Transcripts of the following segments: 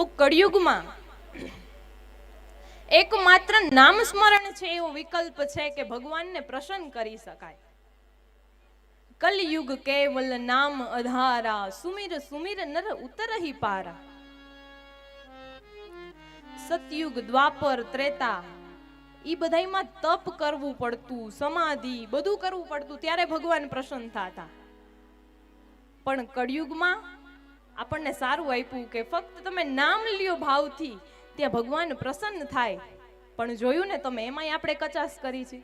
તો કળિયુગમાં એકમાત્ર નામ સ્મરણ છે એવો વિકલ્પ છે કે ભગવાનને પ્રસન્ન કરી શકાય. કલયુગ કેવલ નામ અધારા, સુમિર સુમિર નર ઉતરહી પારા. સતયુગ દ્વાપર ત્રેતા, ઈ બધાયમાં તપ કરવું પડતું, સમાધિ બધું કરવું પડતું, ત્યારે ભગવાન પ્રસન્ન થતા. પણ કળિયુગમાં આપણને સારું આપ્યું કે ફક્ત તમે નામ લ્યો ભાવથી, ત્યાં ભગવાન પ્રસન્ન થાય. પણ જોયું ને તમે, એમાંય આપણે કચાશ કરી છે.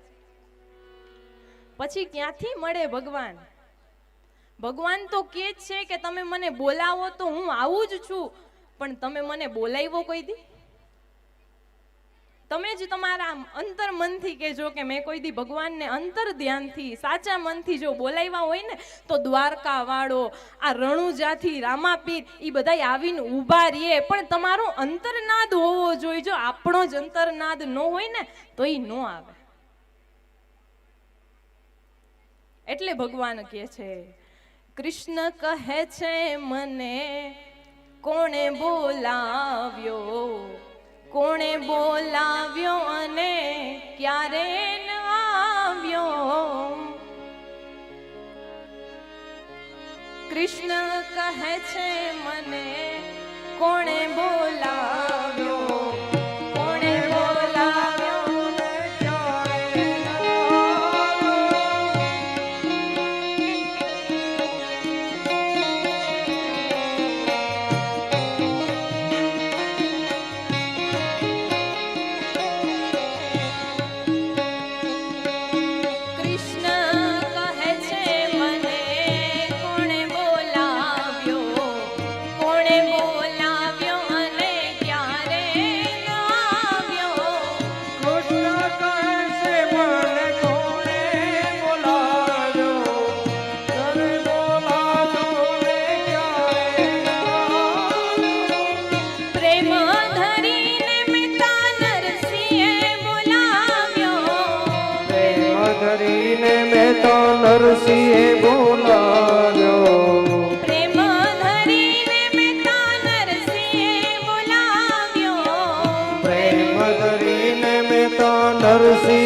પછી ક્યાંથી મળે ભગવાન? ભગવાન તો કે છે કે તમે મને બોલાવો તો હું આવું જ છું, પણ તમે મને બોલાવ્યો કોઈ દી? તમે જ તમારા અંતર મનથી કહેજો કે મેં કોઈ દી ભગવાનને અંતર ધ્યાનથી, સાચા મનથી જો બોલાવ્યા હોય ને, તો દ્વારકાવાળો, આ રણુજાથી, રામાપીર એ બધા આવીને ઊભા રહીએ પણ તમારો અંતરનાદ હોવો જોઈએ. જો આપણો જ અંતરનાદ ન હોય ને તો એ ન આવે. એટલે ભગવાન કહે છે, કૃષ્ણ કહે છે મને, કોણે બોલાવ્યો કોણે બોલાવ્યો અને ક્યારે આવ્યો? કૃષ્ણ કહે છે મને કોણે બોલાવ્યો? પ્રેમ ધરીને મેં તો નરસિંહે બોલાવ્યો. પ્રેમ ધરીને મિતા નરસિંહે